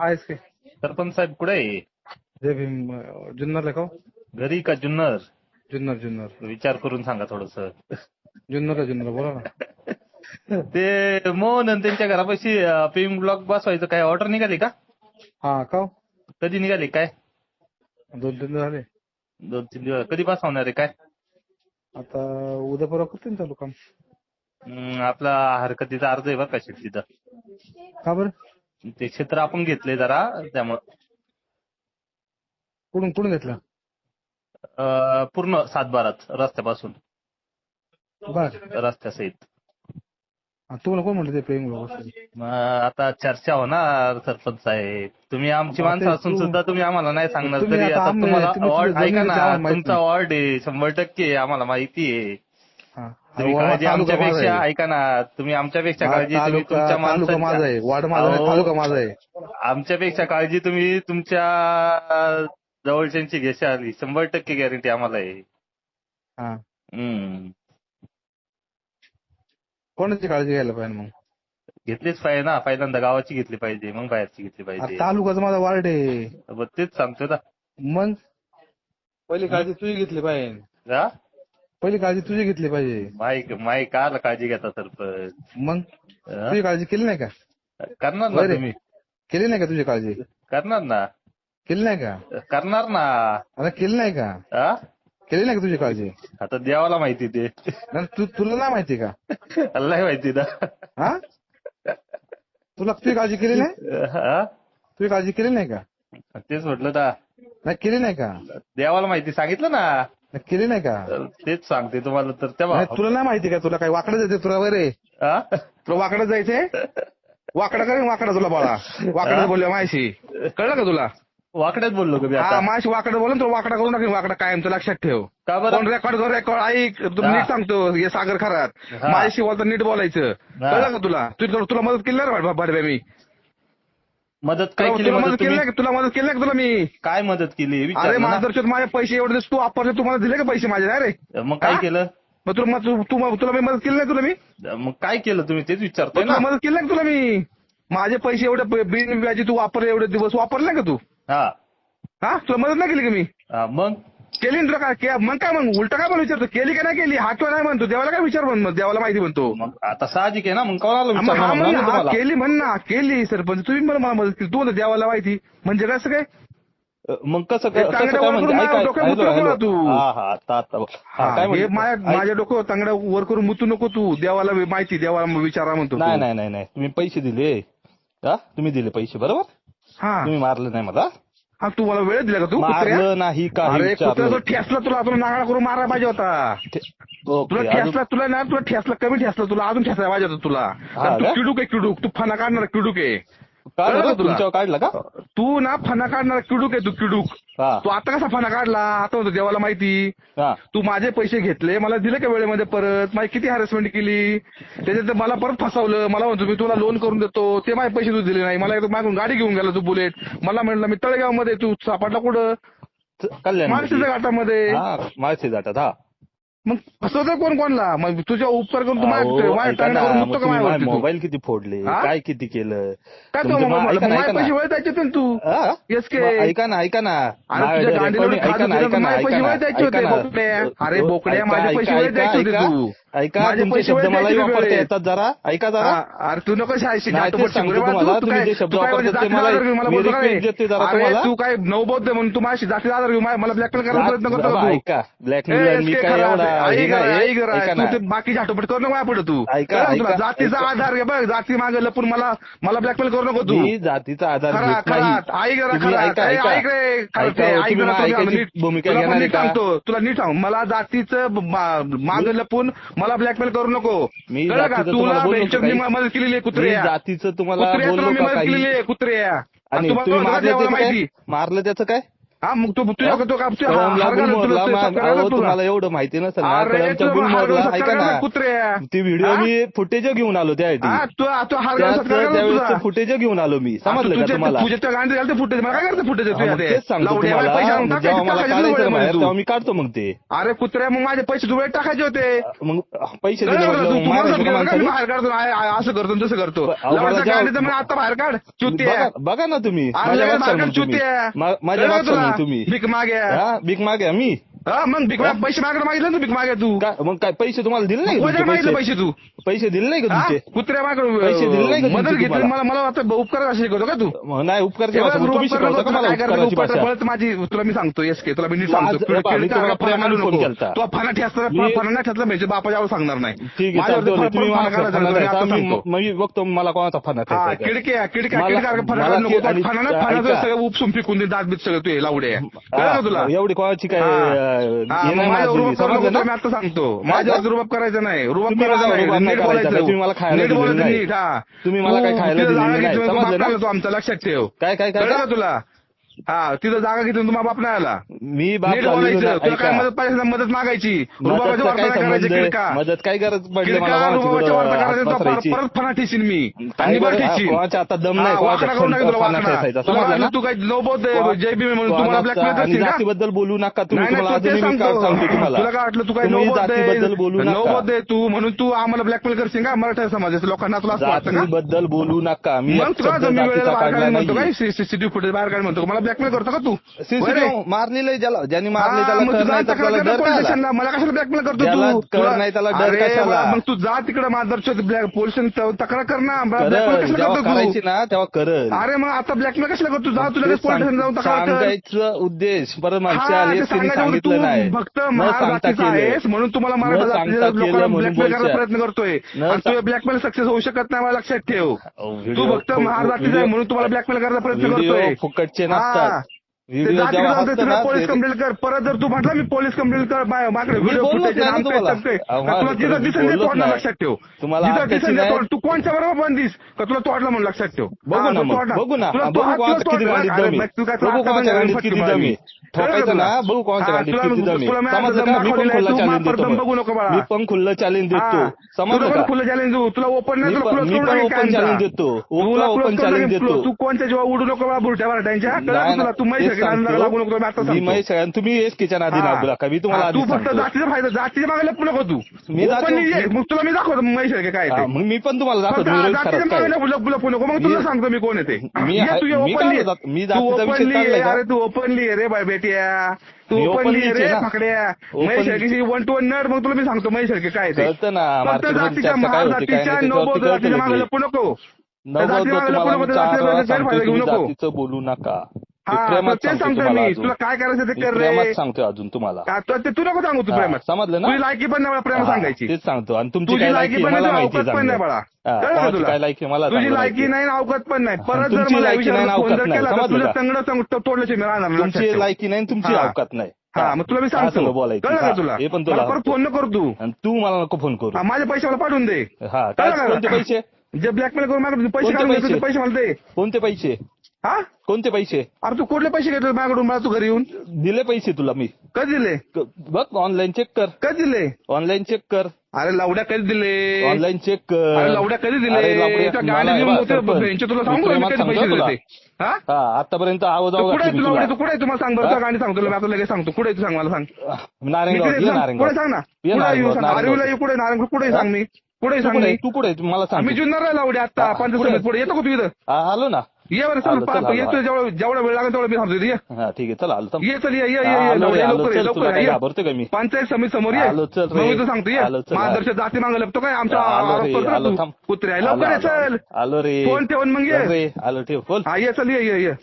आहेस की? सरपंच साहेब कुठे आहे? जय भीम अं, जुन्नरला का हो? घरी का जुन्नर? जुन्नर जुन्नर. विचार करून सांगा थोडस. जुन्नरला जुन्नर बोला ना. ते मोहन आणि त्यांच्या घरापाशी पिंग ब्लॉक बसवायचं काय ऑर्डर निघाली का? हा का हो? कधी निघाली काय? दोन तीन दिवस झाले. दोन तीन दिवस. कधी बसवणार आहे काय? आता उद्या परवा करते ना चालू काम. हम्म, आपला हरकतीचा अर्ज आहे बरं का शेतीचा का बरं? ते क्षेत्र आपण घेतलंय जरा त्यामुळं. कुठून कुठून घेतला? अं, पूर्ण सातबारात रस्त्यापासून. बर. रस्त्यासहित हा, तुम्हाला कोण म्हटलं ते प्रेम मग आता चर्चा होणार सरपंच साहेब. तुम्ही आमची माणसं असून सुद्धा तुम्ही आम्हाला नाही सांगणार तुम्ही तरी आता आता आम्ही- तुम्हाला तुम्ही वॉर्ड ऐका ना जमिनीचं आम्हाला माहिती. तुमचा. वॉर्ड आहे शंभर टक्के आम्हाला माहिती आहे. हा. तुम्ही काळजी आमच्यापेक्षा. ऐका ना तुम्ही आमच्यापेक्षा काळजी तुम्ही तुमच्या तालुका माझा माणसाच्या आहे. वार्ड माझा आहे अहो, तालुका माझा आहे. आमच्यापेक्षा काळजी तुम्ही तुमच्या जवळच्यांची घेशाल. शंभर टक्के गॅरंटी आम्हाला आहे. हा. हम्म. कोणाची काळजी घ्यायला पाहिजे मग? घेतलीच पाहिजे ना. पहिल्यांदा गावाची घेतली पाहिजे मग बाहेरची घेतली पाहिजे. तालुकाचा माझा वार्ड आहे. मग तेच सांगतो ना. मग? पहिली काळजी तुझी घेतली पाहिजे. हा? पहिली काळजी तुझी घेतली पाहिजे. माईक माईक काल काळजी घेता सरपंच. मग? तुझी काळजी केली नाही का? करणार ना. तुम्ही? केली नाही का तुझी काळजी? करणार ना. केली नाही का? करणार ना. अरे केली नाही का? केली नाही का तुझी काळजी? आता देवाला माहिती ते तू तुला नाही माहिती का? अल्लाही माहिती ना. हा? तुला तुझी काळजी केली नाही? हा? तुझी काळजी केली नाही का? तेच म्हटलं नाही केली नाही का? देवाला माहिती सांगितलं ना. केली नाही का? तेच सांगते तुम्हाला तर तेव्हा तुला नाही माहिती का? तुला काय वाकडं जायचं तुला हा? तुला वाकडं जायचंय? वाकडं करेन वाकडं तुला बाळा. वाकडं बोलल्या मायाशी. कळलं का तुला? वाकड्यात बोललो का हा वाकडं बोलून तुला वाकडा करून टाकेन वाकडा कायमचं लक्षात ठेव. का कोण बरं रेकॉर्ड कर रेकॉर्ड ऐक तू. नीट सांगतो हे सागर खरात. माझ्याशी बोलता नीट बोलायचं. कळलं का तुला? तू तुला- तुला मदत केली बडव्या मी मदत काय केली तुला मदत केली तुम्ही? नाही का? तुला मदत केली नाही का तुला मी? काय मदत केली? अरे मार्गदर्शक माझे पैसे एवढे दिवस तू वापरले तू मला दिले का पैसे माझे? नाही रे मग काय हा? केलं? मग तुला मग तू- तू तुला मी मदत केली नाही तुला मी? मग काय केलं तुम्ही? तेच विचारतोय तुला ना. मदत केली नाही का तुला मी? माझे पैसे एवढे ब- बिन व्याजी तू वापरले एवढे दिवस वापरले नाही का तू? हा. हा? तुला मदत नाही केली का मी? हा, मग? केली ना तुला काय? के- मग काय मग उलट काय पण विचारतो? केली का नाही केली? हा किंवा नाही म्हणतो? देवाला काय विचार म्हण देवाला माहिती म्हणतो. मग आता साहजिक आहे ना? मग कोणाला मग हा विचारणार तुम्हाला. केली म्हण ना. केली सरपंच. तुम्ही मला मला मदत केली. तू म्हणतो देवाला माहिती. म्हणजे कसं काय? मग कसं हे काय वर म्हणजे करून ऐका माझ्या डोक्यात हॅलो, उतरव हॅलो. मला तू. हा हा आता आता. हा, हा, काय हे म्हणतो? माझ्या ऐक- माझ्या डोकं तांगड्या वर करून मुतू नको तू. देवाला माहिती. देवाला विचारा म्हणतो तू. नाही नाही नाही नाही. तुम्ही पैसे दिले. हा? तुम्ही दिले पैसे बरोबर? हा. तुम्ही मारले नाही मला. हा तू मला वेळ दिला का तू? मारलं नाही काही अरे कुत्र्या तो विचारलं ठेसला तुला तुला नागाळा करून मारायला पाहिजे होता. तुला अजून- ठेसला तुला ना तुला ठेसला कमी ठेसला तुला अजून ठेसायला पाहिजे होता तुला? तू किडूक आहे किडूक. तू फणा काढणार किडूक आहे. तुमच्यावर? काढलं का? तू ना फणा काढणार किडूक आहे तू किडूक. हा. तू आता कसा फणा काढला? आता होतं देवाला माहिती. हा. तू माझे पैसे घेतले मला दिले का वेळेमध्ये परत? माझी किती हॅरेसमेंट केली? त्याच्यात मला परत फसवलं. मला म्हणतो मी तुला लोन करून देतो. ते माझे पैसे तू दिले नाही. मला मागून गाडी घेऊन गेला तू बुलेट मला म्हणलं मी तळेगावमध्ये तू सापडला कुठं? माणसाच्या घाटामध्ये. माळशे जातात हा. मग फसवतं कोण कोणला मग तुझ्या उपकार करून तू अहो, माझ्या माझ्या ऐका टांगण्यावरून ना, मुक्त मग का तुम्ही माझ्यावरती तू? मोबाईल किती फोडले? काय किती केलं काय. पैसे वेळ द्यायचे तू? येस के मग ऐका ना ऐका ना ऐका ना ऐका. अरे बोकड्या, माझे पैसे वेळ द्यायचे तू. ऐका तुमचे शब्द मलाही वापरता. येतात जरा. ऐका जरा. अरे तू नको शब्द काय वापरतात ते काय? नवबौद्ध आहे म्हणून तू माझी जातीचा आधार घेऊन मला ब्लॅकमेल करायचा प्रयत्न करतो? ऐका. ब्लॅकमेल मी काय एवढा बाकी झाटोपट करू नको पुढे तू. ऐका, जातीचा. आधार घे बघ जाती मागे लपून मला मला ब्लॅकमेल करू नको तू. जातीचा आधार ऐक ऐका. हो, भूमिका घेणार सांगतो. तुला नीट सांग. मला जातीचं माग लपून मला ब्लॅकमेल करू नको. मी कळलं का? जातीचं तुम्हाला तुला बोललो बेंचरनी काही? मदत केलेली आहे मी कुत्र्या जातीचं तुम्हाला कुत्र्या तुला बोललो मी का मदत केलेली काही आहे कुत्र्या. आणि तुम्हाला तुम्ही बघा मारलं देवाला त्याचं काय? माहिती. मारलं त्याचं काय? हा मग हो? तो तुझ्या तो तुम्हाला एवढं माहिती नसेल ऐका ना. ती व्हिडिओ मी फुटेज घेऊन आलो त्यावेळेस फुटेज घेऊन आलो मी. समजलं का तुम्हाला? फुटेज मला काय करतो फुटेज मी काढतो मग ते. अरे कुत्र्या मग माझे पैसे तुला टाकायचे होते. मग पैसे बाहेर काढतो. असं करतो तसं करतो. आता बाहेर काढ. चुती बघा ना तुम्ही. माझ्या तुम्ही. भीक मागे. हा भीक मागे. मी? हा मग भीक पैसे मागायला मागितलं ना भीक मागे तू? मग काय पैसे तुम्हाला दिले नाही मागितले पैसे? तू? पैसे दिले नाही का तुझे तुमचे? कुत्र्या माग पैसे दिले नाही का मदत घेतली मला मला आता उपकार असे करतो का तू? नाही उपकार काय करायचं? परत माझी तुला मी सांगतो एस के तुला मी नीट सांगतो. तुला बाबा, मी खेळता तू नाही म्हणजे बापा आवर सांगणार नाही. म्हणजे तुम्ही मला मी बघतो मला कोणाचा फणा हा द्यायचा. किडक्या फणा फणा सगळं उपसून फिकून दे दात बीत सगळं तू हे लावडे. का तुला? एवढी कोणाची काय आता सांगतो. माझ्यावर रुबाब करायचं नाही. रुबाब करायचं नाही. तुम्ही मला खायला नाही. तुम्ही मला काय खायला दिलेलं नाही. लक्षात ठेव. काय काय तुला? हा तिथं जागा घेतली तुम्हा बाप नाही आला मी बाप काय मदत मदत मागायची मदत काय गरज पडली परत फना ठेशील मी आणि आता दम नाही, तू म्हणून तुम्हाला ब्लॅकमेल का जातीबद्दल बोलू नका तुम्ही तुला काय वाटलं तू काय तुम्ही बोलू आहे नका आहे तू म्हणून तू आम्हाला ब्लॅकमेल करशील का मराठा समाजाच्या लोकांना तुला बोलू नका मी तुला शब्द वेळेला म्हणतो काय सीसीटीव्ही फुटेज बाहेर काय म्हणतो मला ब्लॅकमेल करतो का तू? सीसीटीव्ही मारलेलं ज्याला ज्यांनी मारले त्याला मला कशाला ब्लॅकमेल करतो तू? नाही, त्याला डर मग तू जा तिकडे माधरच्या ब्लॅक पोलीस तक्रार कर ना. करायची ना तेव्हा कर अरे मग आता ब्लॅकमेल कशाला करतो? जा तुला पोलीस जाऊन तक्रार उद्देश. परत मागच्या सांगितलं नाही. फक्त आहेस म्हणून तुम्हाला न ब्लॅकमेल करायचा प्रयत्न करतोय. न ब्लॅकमेल सक्सेस होऊ शकत नाही मला लक्षात ठेव. तू फक्त महार जातीचा म्हणून तुम्हाला ब्लॅकमेल करायचा प्रयत्न करतोय. फुकटचे ना पोलीस कंप्लेंट कर. परत जर तू म्हटलं मी पोलीस कंप्लेंट कर माझ्याकडे व्हिडिओ तुला जिथं दिसेल ते तोडला लक्षात ठेव. जिथं दिसेल ते तू कोणच्या बरोबर बंदिस का तुला तोडला म्हणून लक्षात ठेव? बघू ना तू ना. तू काय ठोकायचं ना? बघू कोणाच्या गाडीत किती दम मी. पण खुल्ला चॅलेंज देतो. मी पण खुल्लं चॅलेंज देतो. समजलं खुल्लं चॅलेंज देऊ. तुला ओपन नाही मी पण ओपन चॅलेंज देतो. तुला ओपन चॅलेंज देतो. तू कोणत्या जेव्हा उडू नको बाळा बुलट्या बारट्यांच्या लागू नको मी माहिती सगळ्यांना तुम्ही एस किचन आधी लागू लागा मी तुम्हाला तू फक्त जातीचा फायदा जातीच्या मागायला पुन्हा नको तू. मी मग तुला मी दाखवतो माहिती काय मग मी पण तुम्हाला दाखवतो. जातीच्या मागायला पुन्हा नको. मग तुला सांगतो मी कोण येते मी तू ओपनली अरे तू ओपनली अरे बाय भेटिया तू पण रे पकड्या महेश हळकेची वन टू वन नर मग तुला मी सांगतो महेश हळके काय जातीच्या नाही जातीच्या मागे लपू नको. जातीच्या मागे लपू नको, जातीच्या मागे लपू नको, बोलू नका. हा ते सांगतोय मी. तुला काय करायचं ते कर रे. सांगतोय अजून तुम्हाला. तू ते- तू नको सांगू तू प्रेमात समजलं ना? तुझी लायकी पण नाही मला प्रेम सांगायची. तेच सांगतो. आणि तुमची लायकी पण मला नाही पण नाही मला काय लायकी मला तुझी लायकी नाही अवकात पण नाही. परत जर मला लायकी नाही, फोन नाही. केला तर समजलं तुझं संगड संग- मी राहणार तुमची लायकी नाही तुमची हा. अवकात नाही. हा मग तुला मी सांगतो. बोलायचं. तुला? हे पण तुला- परत फोन न करू तू. आणि तू मला नको फोन करू. माझे पैसे मला पाठवून दे. हा कोणते पैसे? जे ब्लॅकमेल करून माझ्याकडे पैसे पैसे? मला दे. कोणते पैसे हा? कोणते पैसे? अरे तू कुठले पैसे घेतले माझ्याकडून मला तू घरी येऊन? दिले पैसे तुला मी. कधी दिले? बघ ऑनलाईन चेक कर. कधी दिले? ऑनलाईन चेक कर. अरे लावड्या कधी दिले? ऑनलाईन चेक कर. लावड्या कधी दिले? तुला सांगू आतापर्यंत आवाज तू कुठे तू कुठे तुम्हाला सांग बरं गाणी सांगतो मी आता लगेच सांगतो. कुठे तू सांग मला सांग. नारायण कुठे सांग ना? ये कुठे येऊ कुठे नारायण कुठे सांग मी? कुठे सांग तू कुठे मला सांग मी जुन्नरला लावडे आता आपण पुढे. येतो का तू इथं? आलो ना. ये बरं चल पाहतो येतो जेवढा जेवढा वेळ लागेल तेवढा मी थांबतो ये. हा ठीक आहे चला आलो ये चल ये ये लवकर ये, लवकर ये, का मी? पंचायत समिती समोर ये. चल मी तर सांगतो ये. महादर्श जाती मागे लागतो काय? आमचा आलो कुत्रे आहे लवकर ये चल. आलो रे. फोन ठेवून मग ये. आलो ठेव बोल. हा ये चल ये ये.